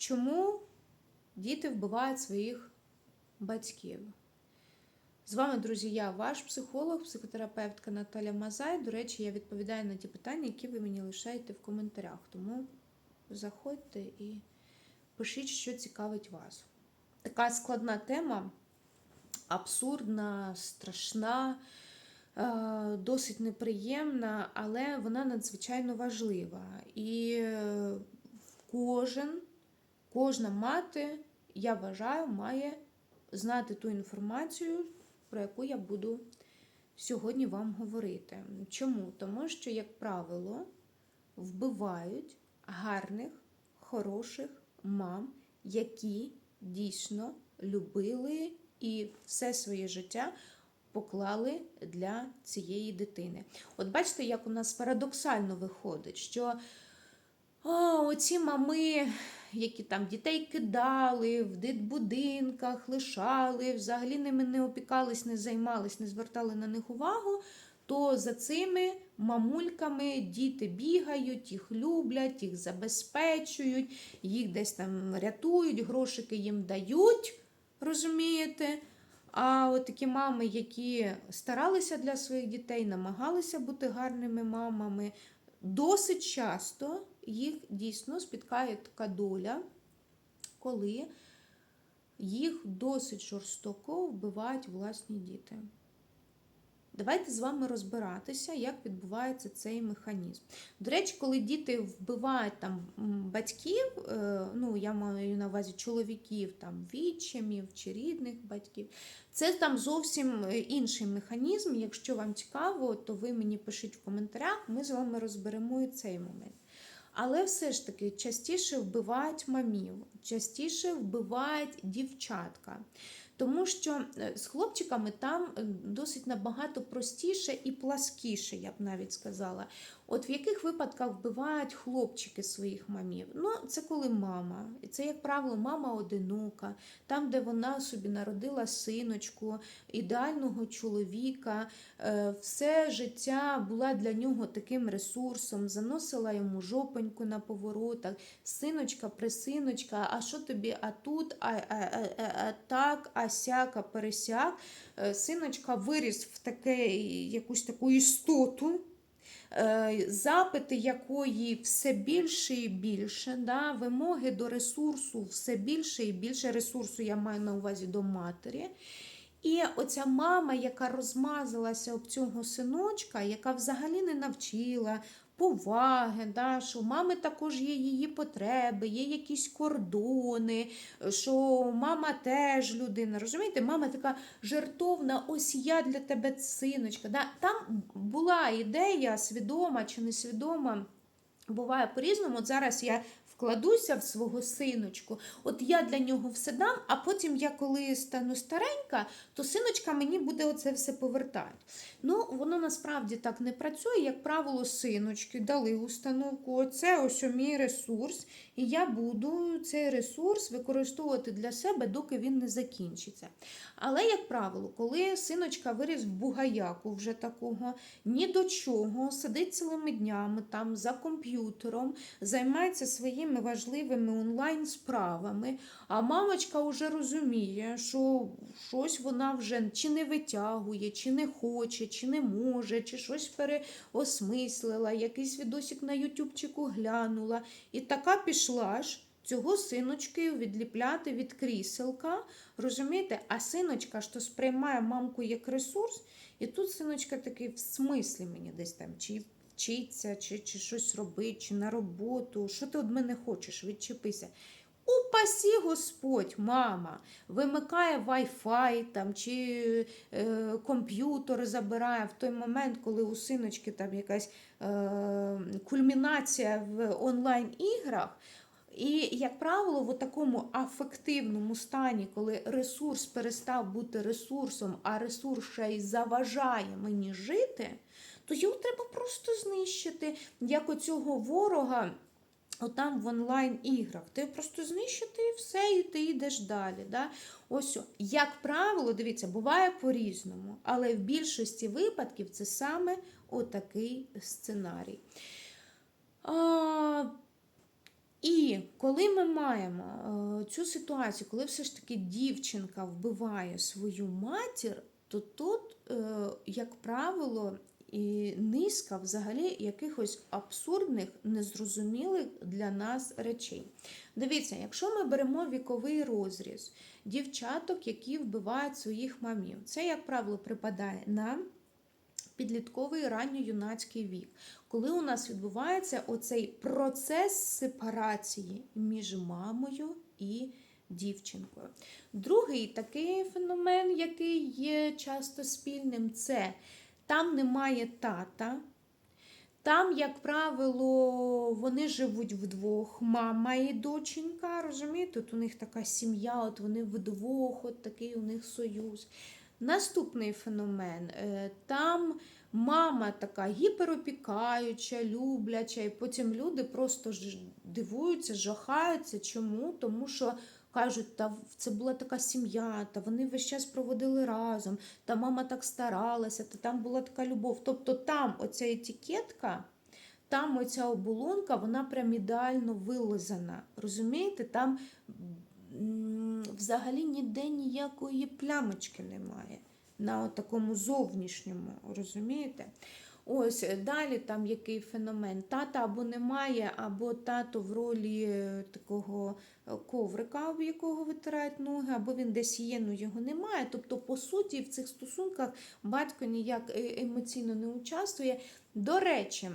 чому діти вбивають своїх батьків. З вами, друзі, я ваш психолог, психотерапевтка Наталя Мазай. До речі, я відповідаю на ті питання, які ви мені лишаєте в коментарях. Тому заходьте і пишіть, що цікавить вас. Така складна тема, абсурдна, страшна, е, досить неприємна, але вона надзвичайно важлива. І е, кожен, кожна мати, я вважаю, має знати ту інформацію, про яку я буду сьогодні вам говорити. Чому? Тому що, як правило, вбивають гарних, хороших мам, які дійсно любили і все своє життя поклали для цієї дитини. От бачите, як у нас парадоксально виходить, що о, оці мами, які там дітей кидали в дитбудинках, лишали, взагалі ними не опікались, не займались, не звертали на них увагу, то за цими мамульками діти бігають, їх люблять, їх забезпечують, їх десь там рятують, грошики їм дають, розумієте? А от такі мами, які старалися для своїх дітей, намагалися бути гарними мамами, досить часто їх дійсно спіткає така доля, коли їх досить жорстоко вбивають власні діти. Давайте з вами розбиратися, як відбувається цей механізм. До речі, коли діти вбивають там батьків, е, ну я маю на увазі чоловіків, там відчимів чи рідних батьків, це там зовсім е, інший механізм. Якщо вам цікаво, то ви мені пишіть в коментарях, ми з вами розберемо і цей момент. Але все ж таки частіше вбивають мамів, частіше вбивають дівчатка. Тому що е, з хлопчиками там е, досить набагато простіше і пласкіше, я б навіть сказала. От в яких випадках вбивають хлопчики своїх мамів? Ну, це коли мама. І це, як правило, мама одинока, там, де вона собі народила синочку, ідеального чоловіка, е, все життя була для нього таким ресурсом, заносила йому жопоньку на поворотах, синочка, присиночка, а що тобі, а тут, а, а, а, а, так, а сяк, а пересяк. Е, Синочка виріс в таке, якусь таку істоту. Е, Запити якої все більше і більше, да? вимоги до ресурсу все більше і більше ресурсу я маю на увазі до матері. І оця мама, яка розмазалася об цього синочка, яка взагалі не навчила поваги, да, що у мами також є її потреби, є якісь кордони, що мама теж людина. Розумієте, мама така жертовна, ось я для тебе синочка. Да? Там була ідея, свідома чи несвідома. Буває по-різному. От зараз я вкладуся в свого синочку, от я для нього все дам, а потім я, коли стану старенька, то синочка мені буде оце все повертати. Ну, воно насправді так не працює. Як правило, синочки дали установку, оце ось мій ресурс, і я буду цей ресурс використовувати для себе, доки він не закінчиться. Але, як правило, коли синочка виріс в бугаяку вже такого, ні до чого, сидить цілими днями там за комп'ютером, займається своїми важливими онлайн-справами, а мамочка вже розуміє, що щось вона вже чи не витягує, чи не хоче, чи не може, чи щось переосмислила, якийсь відосик на ютубчику глянула. І така пішла ж. Цього синочки відліпляти від кріселка, розумієте? А синочка то сприймає мамку як ресурс, і тут синочка такий в смислі мені десь там чи вчиться, чи, чи щось робить, чи на роботу. Що ти від мене хочеш? Відчепися. Упасі Господь, мама, вимикає Wi-Fi там, чи е, комп'ютер забирає в той момент, коли у синочки там якась е, кульмінація в онлайн-іграх. І, як правило, в такому афективному стані, коли ресурс перестав бути ресурсом, а ресурс ще й заважає мені жити, то його треба просто знищити, як оцього ворога. Отам в онлайн-іграх. Ти просто знищити і все, і ти йдеш далі. Да? Ось, як правило, дивіться, буває по-різному, але в більшості випадків це саме отакий сценарій. А, І коли ми маємо е, цю ситуацію, коли все ж таки дівчинка вбиває свою матір, то тут, е, як правило, і низка взагалі якихось абсурдних, незрозумілих для нас речей. Дивіться, якщо ми беремо віковий розріз дівчаток, які вбивають своїх мамів, це, як правило, припадає на підлітковий ранньо-юнацький вік, коли у нас відбувається оцей процес сепарації між мамою і дівчинкою. Другий такий феномен, який є часто спільним, це там немає тата. Там, як правило, вони живуть вдвох, мама і доченька, розумієте? Тут у них така сім'я, от вони вдвох, от такий у них союз. Наступний феномен. е, Там мама така гіперопікаюча, любляча, і потім люди просто дивуються, жахаються. Чому? Тому що кажуть, та це була така сім'я, та вони весь час проводили разом, та мама так старалася, та там була така любов. Тобто там оця етикетка. Там оця оболонка, вона прям ідеально вилизана. Розумієте? Там взагалі ніде ніякої плямочки немає на такому зовнішньому, розумієте? Ось е, далі там який феномен. Тата або немає, або тато в ролі е, такого е, коврика, в якого витирають ноги, або він десь є, ну його немає. Тобто, по суті, в цих стосунках батько ніяк емоційно не участвує. До речі,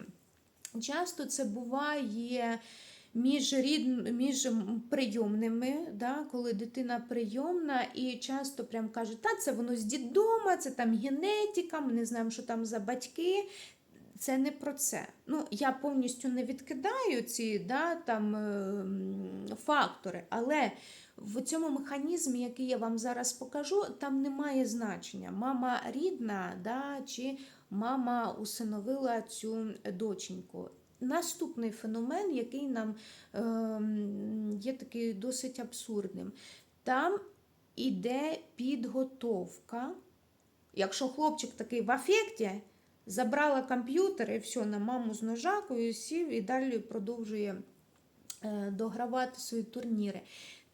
часто це буває між рід, між прийомними, да, коли дитина прийомна, і часто прям кажуть, та це воно з дідома, це там генетика, ми не знаємо, що там за батьки. Це не про це. Ну, я повністю не відкидаю ці да, там, е, фактори, але в цьому механізмі, який я вам зараз покажу, там немає значення. Мама рідна, да, чи мама усиновила цю доченьку. Наступний феномен, який нам ем, є такий досить абсурдним. Там іде підготовка. Якщо хлопчик такий в афекті, забрала комп'ютер і все, на маму з ножакою сів і далі продовжує е, догравати свої турніри.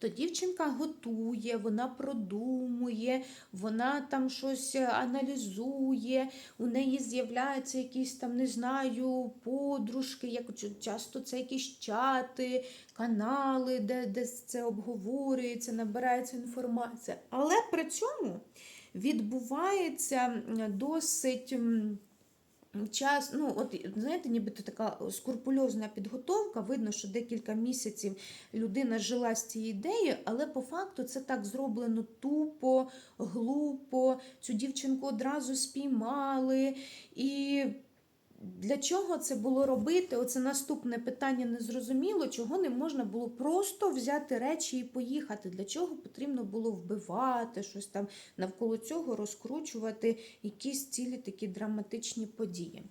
То дівчинка готує, вона продумує, вона там щось аналізує, у неї з'являються якісь там, не знаю, подружки, як часто це якісь чати, канали, де, де це обговорюється, набирається інформація. Але при цьому відбувається досить. Час, ну от знаєте, нібито така скрупульозна підготовка. Видно, що декілька місяців людина жила з цією ідеєю, але по факту це так зроблено тупо, глупо. Цю дівчинку одразу спіймали. І для чого це було робити? Оце наступне питання незрозуміло, чого не можна було просто взяти речі і поїхати. Для чого потрібно було вбивати щось там навколо цього розкручувати якісь цілі такі драматичні події.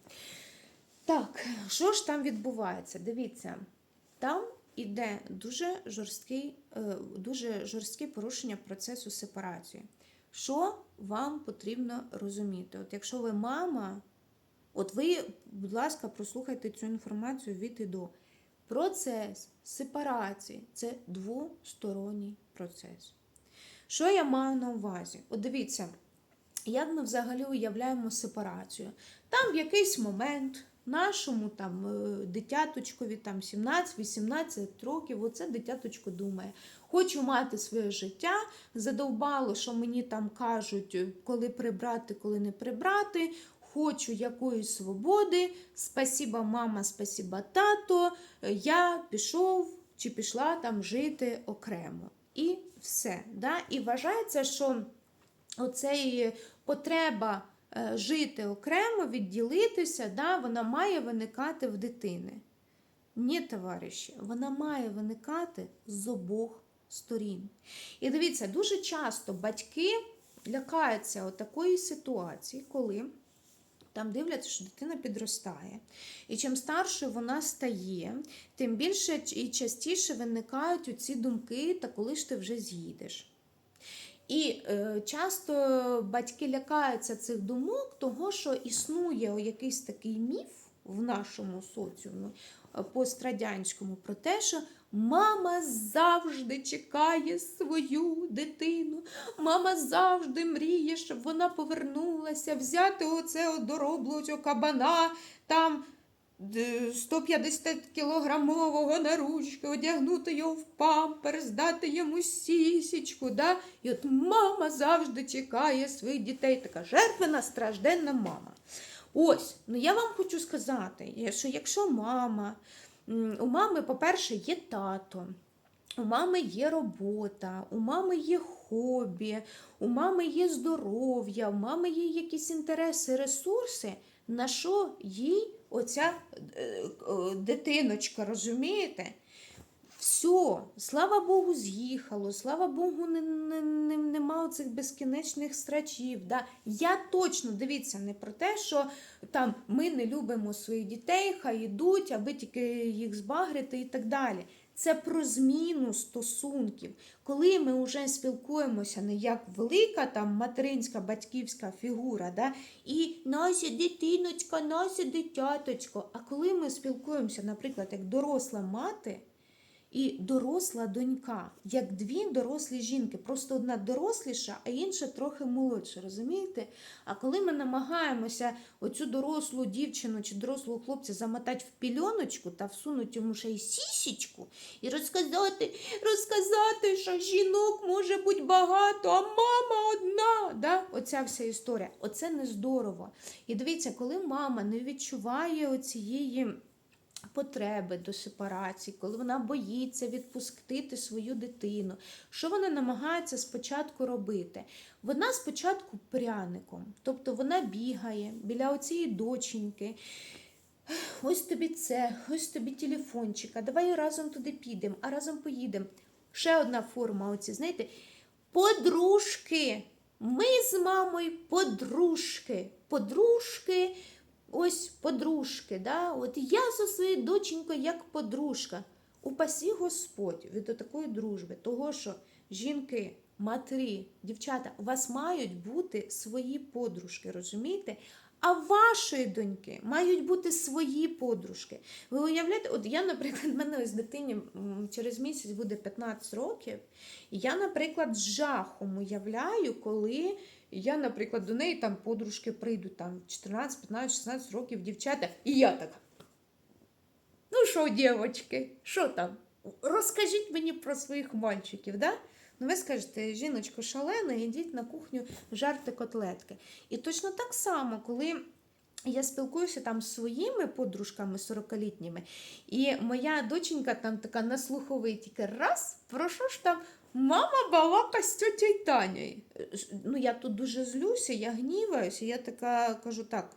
Так, що ж там відбувається? Дивіться, там іде дуже жорсткий, е, дуже жорстке порушення процесу сепарації. Що вам потрібно розуміти? От якщо ви мама, от ви, будь ласка, прослухайте цю інформацію від і до. Процес сепарації це двосторонній процес. Що я маю на увазі? От дивіться, як ми взагалі уявляємо сепарацію. Там в якийсь момент нашому там е, дитяточкові там 17-18 років, оце дитяточко думає, хочу мати своє життя, задовбало, що мені там кажуть, коли прибрати, коли не прибрати. Хочу якоїсь свободи, спасіба, мама, спасіба, тато. Я пішов чи пішла там жити окремо. І все. Да? І вважається, що оцей потреба е, жити окремо, відділитися, да, вона має виникати в дитини. Ні, товариші, вона має виникати з обох сторін. І дивіться, дуже часто батьки лякаються от такої ситуації, коли там дивляться, що дитина підростає. І чим старшою вона стає, тим більше і частіше виникають оці думки, та коли ж ти вже з'їдеш. І е, часто батьки лякаються цих думок, того, що існує якийсь такий міф в нашому соціумі е, пострадянському про те, що Мама завжди чекає свою дитину. Мама завжди мріє, щоб вона повернулася, взяти оце дороблу цього кабана, там 150 кілограмового на ручки, одягнути його в памперс, дати йому сісічку. Да? І от мама завжди чекає своїх дітей. Така жертвена, стражденна мама. Ось, ну я вам хочу сказати, що якщо мама, у мами, по-перше, є тато, у мами є робота, у мами є хобі, у мами є здоров'я, у мами є якісь інтереси, ресурси, на що їй оця е, е, дитиночка, розумієте? Все, слава Богу, з'їхало, слава Богу, не, не, не, нема цих безкінечних страчів. Да? Я точно дивіться не про те, що там ми не любимо своїх дітей, хай йдуть, аби тільки їх збагрити і так далі. Це про зміну стосунків. Коли ми вже спілкуємося не як велика там материнська батьківська фігура, да? і наша дитиночка, наше дитяточко. А коли ми спілкуємося, наприклад, як доросла мати і доросла донька, як дві дорослі жінки, просто одна доросліша, а інша трохи молодша, розумієте? А коли ми намагаємося оцю дорослу дівчину чи дорослого хлопця замотати в пільоночку та всунути йому ще й сісічку і розказати, розказати, що жінок може бути багато, а мама одна. Да? Оця вся історія. Оце не здорово. І дивіться, коли мама не відчуває оцієї потреби до сепарації, коли вона боїться відпустити свою дитину. Що вона намагається спочатку робити? Вона спочатку пряником, тобто вона бігає біля оцієї доченьки. Ось тобі це, ось тобі телефончик, давай разом туди підемо, а разом поїдемо. Ще одна форма, оці, знаєте, подружки. Ми з мамою подружки. Подружки, ось подружки. Да? От я зі своєю доченькою як подружка. Упасі Господь від такої дружби, того, що жінки, матері, дівчата, у вас мають бути свої подружки, розумієте? А вашої доньки мають бути свої подружки. Ви уявляєте, от я, наприклад, в мене ось дитині через місяць буде 15 років, і я, наприклад, з жахом уявляю, коли я, наприклад, до неї там подружки прийдуть там 14, 15, 16 років дівчата, і я така. Ну що, дівчатки, що там? Розкажіть мені про своїх мальчиків, да? Ну, ви скажете, жіночко шалена, йдіть на кухню жарти котлетки. І точно так само, коли я спілкуюся там з своїми подружками 40-літніми, і моя доченька там така на слуховий тільки раз, про що ж там мама балака з тьотєю Танею. Е, Ну, я тут дуже злюся, я гніваюся, я така кажу так,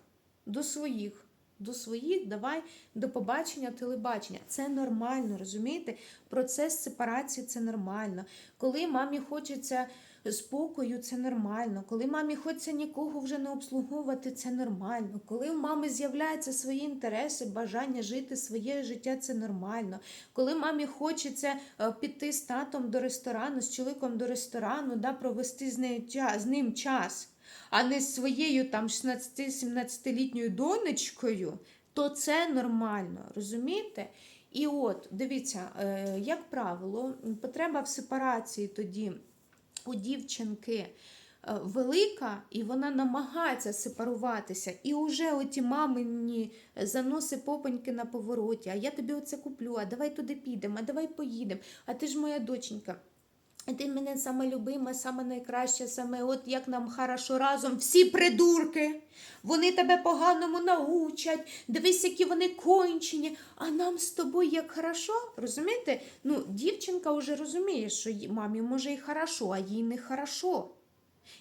до своїх. До своїх, давай до побачення, телебачення. Це нормально, розумієте? Процес сепарації це нормально. Коли мамі хочеться спокою, це нормально. Коли мамі хочеться нікого вже не обслуговувати, це нормально. Коли у мами з'являються свої інтереси, бажання жити своє життя, це нормально. Коли мамі хочеться е, піти з татом до ресторану, з чоловіком до ресторану, да, провести з, нею з ним час, а не з своєю там 16-17-літньою донечкою, то це нормально, розумієте? І от, дивіться, е, як правило, потреба в сепарації тоді у дівчинки е, велика, і вона намагається сепаруватися. І вже оті мамині заноси попоньки на повороті, а я тобі оце куплю, а давай туди підемо, а давай поїдемо, а ти ж моя доченька. Ти мене саме любима, саме найкраща, саме от як нам хорошо разом. Всі придурки. Вони тебе поганому научать. Дивись, які вони кончені. А нам з тобою як хорошо. Розумієте? Ну, дівчинка вже розуміє, що мамі може і хорошо, а їй не хорошо.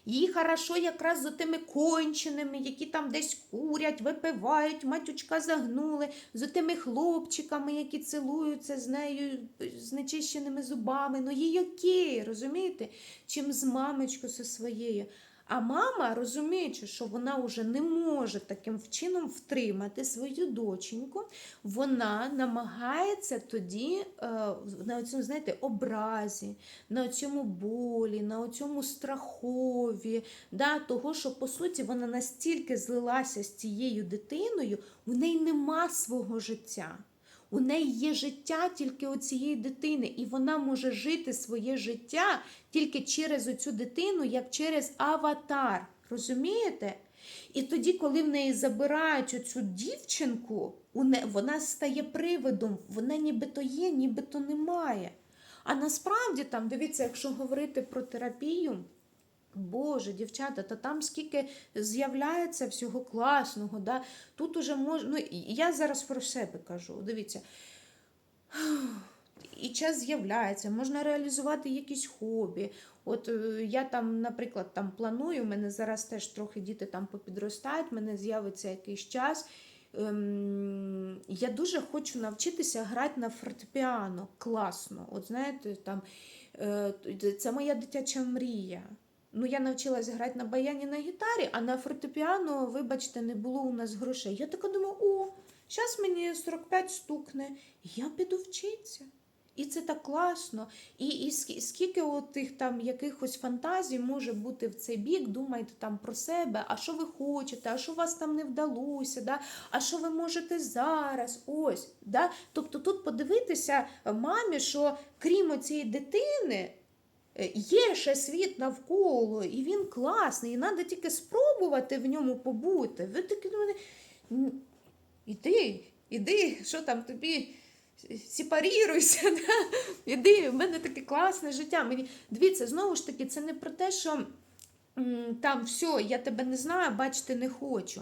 Їй хорошо якраз за тими конченими, які там десь курять, випивають, матючка загнули, за тими хлопчиками, які цілуються з нею з нечищеними зубами. Ну їй окей, розумієте? Чим з мамочкою зі своєю. А мама, розуміючи, що вона вже не може таким чином втримати свою доченьку, вона намагається тоді е, на цьому, знаєте, образі, на цьому болі, на цьому страхові, да, того, що по суті вона настільки злилася з цією дитиною, в неї нема свого життя. У неї є життя тільки у цієї дитини, і вона може жити своє життя тільки через оцю дитину, як через аватар. Розумієте? І тоді, коли в неї забирають оцю дівчинку, вона стає привидом, вона нібито є, нібито немає. А насправді там, дивіться, якщо говорити про терапію, Боже, дівчата, та там скільки з'являється всього класного. Да? Тут уже можна. Ну, я зараз про себе кажу. Дивіться. І час з'являється, можна реалізувати якісь хобі. От е, я там, наприклад, там планую, у мене зараз теж трохи діти там попідростають, в мене з'явиться якийсь час. Ем, я дуже хочу навчитися грати на фортепіано класно. От знаєте, там е, це моя дитяча мрія. Ну, я навчилась грати на баяні на гітарі, а на фортепіано, вибачте, не було у нас грошей. Я така думаю, о, зараз мені 45 стукне, я піду вчитися. І це так класно. І, і скільки тих там якихось фантазій може бути в цей бік, думайте там про себе, а що ви хочете, а що вас там не вдалося, да? а що ви можете зараз? Ось. Да? Тобто тут подивитися мамі, що крім цієї дитини. Е, Є ще світ навколо, і він класний, і треба тільки спробувати в ньому побути. Ви такі мене. Іди, іди, що там тобі сепаріруйся, да? іди, в мене таке класне життя. Мені... Дивіться, знову ж таки, це не про те, що там все, я тебе не знаю, бачити не хочу.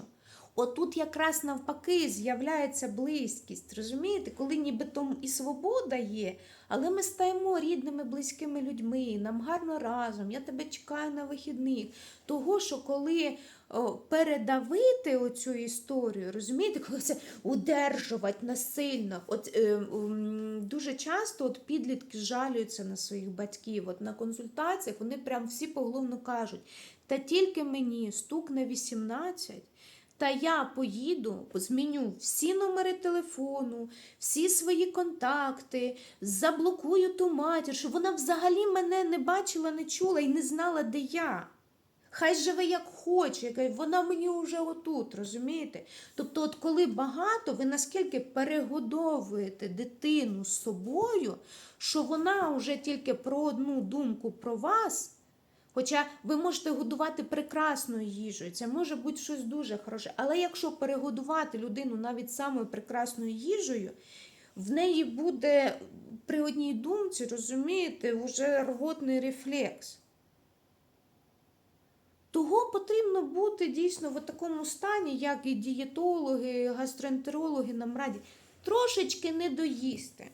Отут якраз навпаки з'являється близькість, розумієте, коли нібито і свобода є, але ми стаємо рідними, близькими людьми, нам гарно разом, я тебе чекаю на вихідних. Того, що коли о, передавити оцю історію, розумієте, коли це удержувати насильно. От, е, м, дуже часто от підлітки жалюються на своїх батьків. От на консультаціях вони прям всі поголовно кажуть: та тільки мені стукне 18, та я поїду, зміню всі номери телефону, всі свої контакти, заблокую ту матір, щоб вона взагалі мене не бачила, не чула і не знала, де я. Хай живе як хоче, вона мені вже отут, розумієте? Тобто, от коли багато, ви наскільки перегодовуєте дитину з собою, що вона вже тільки про одну думку про вас. Хоча ви можете годувати прекрасною їжею, це може бути щось дуже хороше. Але якщо перегодувати людину навіть самою прекрасною їжею, в неї буде при одній думці, розумієте, вже рвотний рефлекс. Того потрібно бути дійсно в такому стані, як і дієтологи, гастроентерологи нам радять, трошечки не доїсти.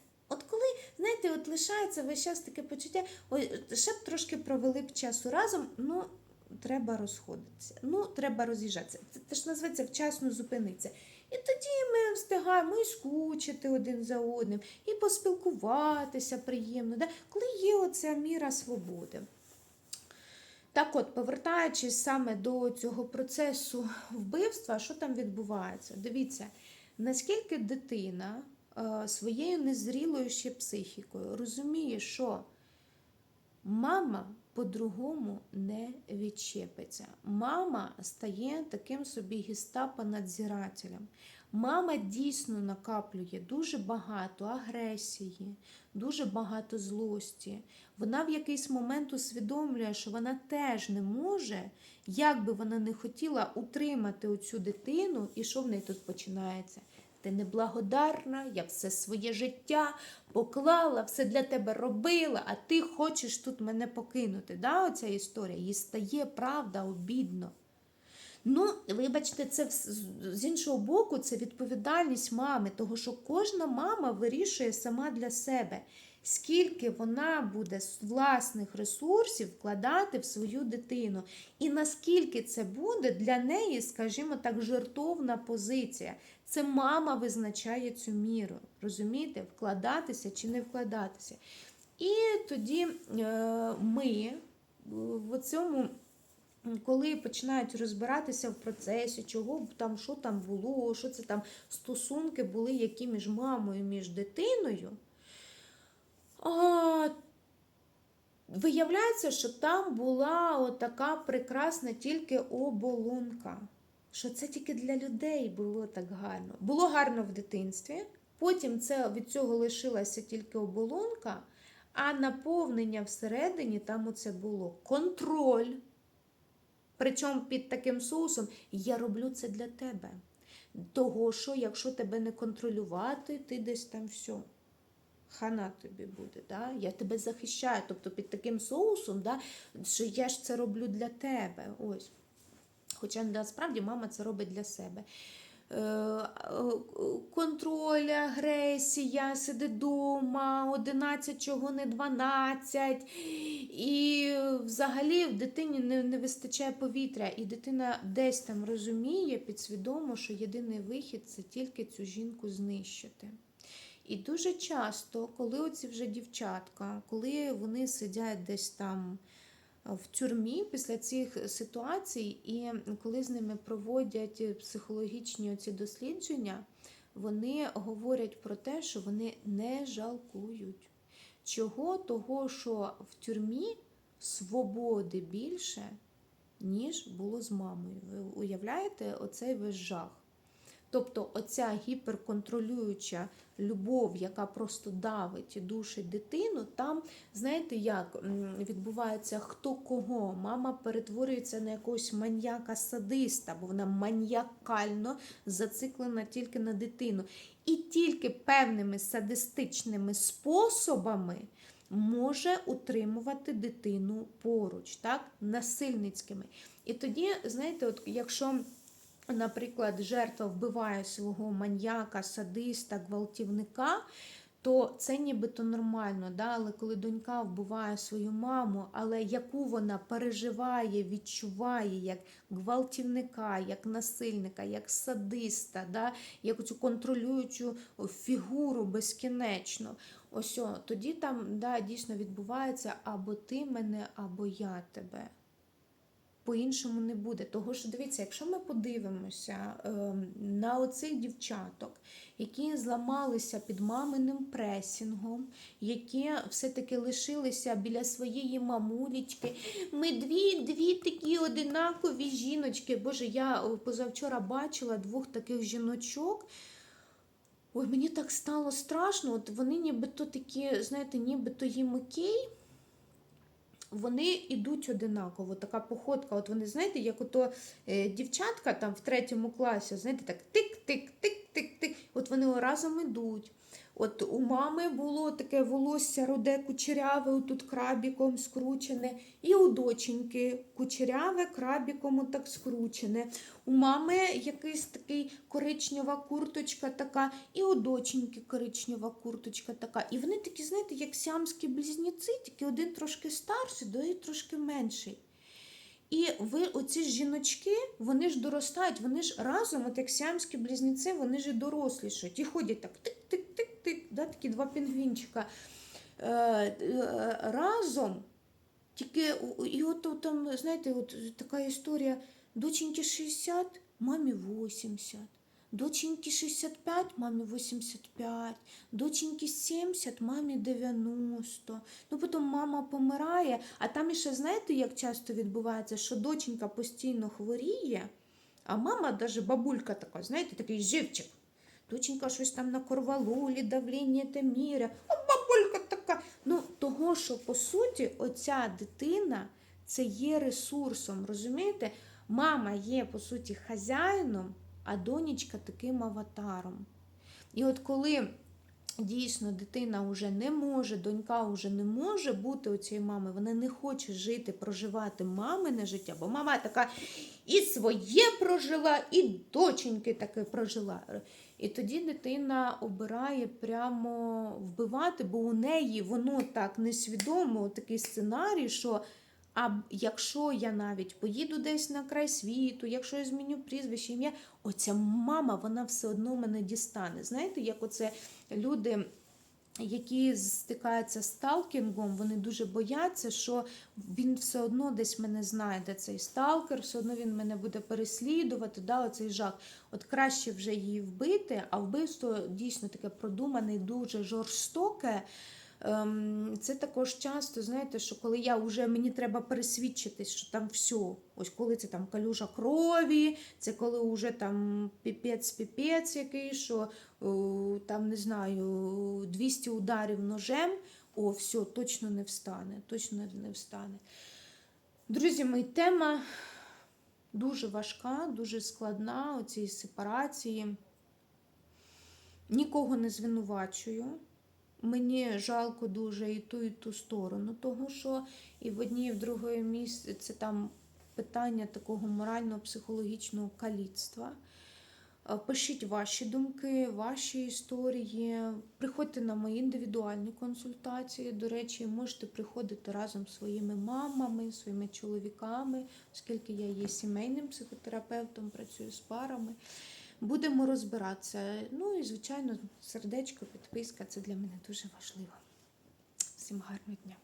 Знаєте, от лишається весь час таке почуття, ой, ще б трошки провели б часу разом, ну треба розходитися, ну треба роз'їжджатися. Це, ж називається вчасно зупинитися. І тоді ми встигаємо і скучити один за одним, і поспілкуватися приємно, да? коли є оця міра свободи. Так от, повертаючись саме до цього процесу вбивства, що там відбувається? Дивіться, наскільки дитина своєю незрілою ще психікою розуміє, що мама по-другому не відчепиться. Мама стає таким собі гестапо-надзирателем. Мама дійсно накаплює дуже багато агресії, дуже багато злості. Вона в якийсь момент усвідомлює, що вона теж не може, як би вона не хотіла утримати оцю дитину, і що в неї тут починається? Ти неблагодарна, я все своє життя поклала, все для тебе робила, а ти хочеш тут мене покинути. Да, Оця історія їй стає правда обідно. Ну, вибачте, це з- іншого боку, це відповідальність мами, того що кожна мама вирішує сама для себе, скільки вона буде з власних ресурсів вкладати в свою дитину, і наскільки це буде для неї, скажімо так, жертовна позиція. Це мама визначає цю міру, розумієте, вкладатися чи не вкладатися. І тоді е, ми е, в цьому коли починають розбиратися в процесі, чого там, що там було, що це там стосунки були, які між мамою, між дитиною, виявляється, що там була отака прекрасна тільки оболонка. Що це тільки для людей було так гарно. Було гарно в дитинстві, Потім це, від цього лишилася тільки оболонка, а наповнення всередині там оце було контроль. Причому під таким соусом я роблю це для тебе. Того, що якщо тебе не контролювати, ти десь там все. Хана тобі буде, да? я тебе захищаю. Тобто під таким соусом, да, що я ж це роблю для тебе. Ось. Хоча насправді мама це робить для себе. Е, е, Контроль, агресія, сиди вдома, 11, чого не 12. І взагалі в дитині не, не вистачає повітря, і дитина десь там розуміє підсвідомо, що єдиний вихід це тільки цю жінку знищити. І дуже часто, коли оці вже дівчатка, коли вони сидять десь там в тюрмі після цих ситуацій, і коли з ними проводять психологічні оці дослідження, вони говорять про те, що вони не жалкують. Чого? Того, що в тюрмі свободи більше, ніж було з мамою. Ви уявляєте оцей весь жах? Тобто оця гіперконтролююча любов, яка просто давить і душить дитину, там, знаєте, як відбувається хто кого. Мама перетворюється на якогось маньяка-садиста, бо вона маніакально зациклена тільки на дитину. І тільки певними садистичними способами може утримувати дитину поруч, так, насильницькими. І тоді, знаєте, от якщо. Наприклад, жертва вбиває свого маньяка, садиста, гвалтівника, то це нібито нормально. Да? Але коли донька вбиває свою маму, але яку вона переживає, відчуває як гвалтівника, як насильника, як садиста, да? як цю контролюючу фігуру безкінечно. Ось о, тоді там да, дійсно відбувається або ти мене, або я тебе по-іншому не буде. Того що дивіться, якщо ми подивимося е, на оцих дівчаток, які зламалися під маминим пресінгом, які все-таки лишилися біля своєї мамулічки, ми дві дві такі одинакові жіночки. Боже, я позавчора бачила двох таких жіночок. Ой, мені так стало страшно. От вони нібито такі, знаєте, нібито їм окей вони йдуть одинаково, така походка. От вони, знаєте, як ото е, дівчатка там в третьому класі, знаєте, так тик-тик-тик-тик-тик. От вони разом ідуть. От у мами було таке волосся руде кучеряве, тут крабіком скручене, і у доченьки кучеряве крабіком так скручене. У мами якийсь такий коричнева курточка така, і у доченьки коричнева курточка така. І вони такі, знаєте, як сямські близнюці, тільки один трошки старший, другий трошки менший. І ви, оці жіночки, вони ж доростають, вони ж разом, от як сямські близнюці, вони ж і дорослішають. І ходять так тик-тик-тик-тик, да, такі два пінгвінчика. Е, е, разом. Тільки і от там, знаєте, от така історія: доченьки 60, мамі 80. Доченьки 65, мамі 85, доченьки 70, мамі 90. Ну, потім мама помирає, а там іще, знаєте, як часто відбувається, що доченька постійно хворіє, а мама, навіть бабулька така, знаєте, такий живчик. Доченька щось там на корвалулі, давління та міря. А бабулька така. Ну, того, що по суті, оця дитина це є ресурсом. Розумієте? Мама є, по суті, хазяїном а донечка таким аватаром. І от коли дійсно дитина вже не може, донька вже не може бути у цієї мами, вона не хоче жити, проживати мамине життя, бо мама така і своє прожила, і доченьки таке прожила. І тоді дитина обирає прямо вбивати, бо у неї воно так несвідомо, такий сценарій, що а якщо я навіть поїду десь на край світу, якщо я зміню прізвище, ім'я, оця мама, вона все одно мене дістане. Знаєте, як оце люди. Які стикаються з сталкінгом, вони дуже бояться, що він все одно десь мене знайде, цей сталкер, все одно він мене буде переслідувати, да, оцей жах. От краще вже її вбити, а вбивство дійсно таке продумане, дуже жорстоке. Ем, це також часто, знаєте, що коли я вже мені треба пересвідчитись, що там все, ось коли це там калюжа крові, це коли вже там піпець-піпець який, що там не знаю, 200 ударів ножем, о, все, точно не встане, точно не встане. Друзі, мої тема дуже важка, дуже складна оцій сепарації. Нікого не звинувачую. Мені жалко дуже і ту, і ту сторону, того що і в одній, і в другої місці це там питання такого морально-психологічного каліцтва. Е, Пишіть ваші думки, ваші історії. Приходьте на мої індивідуальні консультації. До речі, можете приходити разом з своїми мамами, своїми чоловіками, оскільки я є сімейним психотерапевтом, працюю з парами. Будемо розбиратися. Ну і, звичайно, сердечко, підписка це для мене дуже важливо. Всім гарного дня!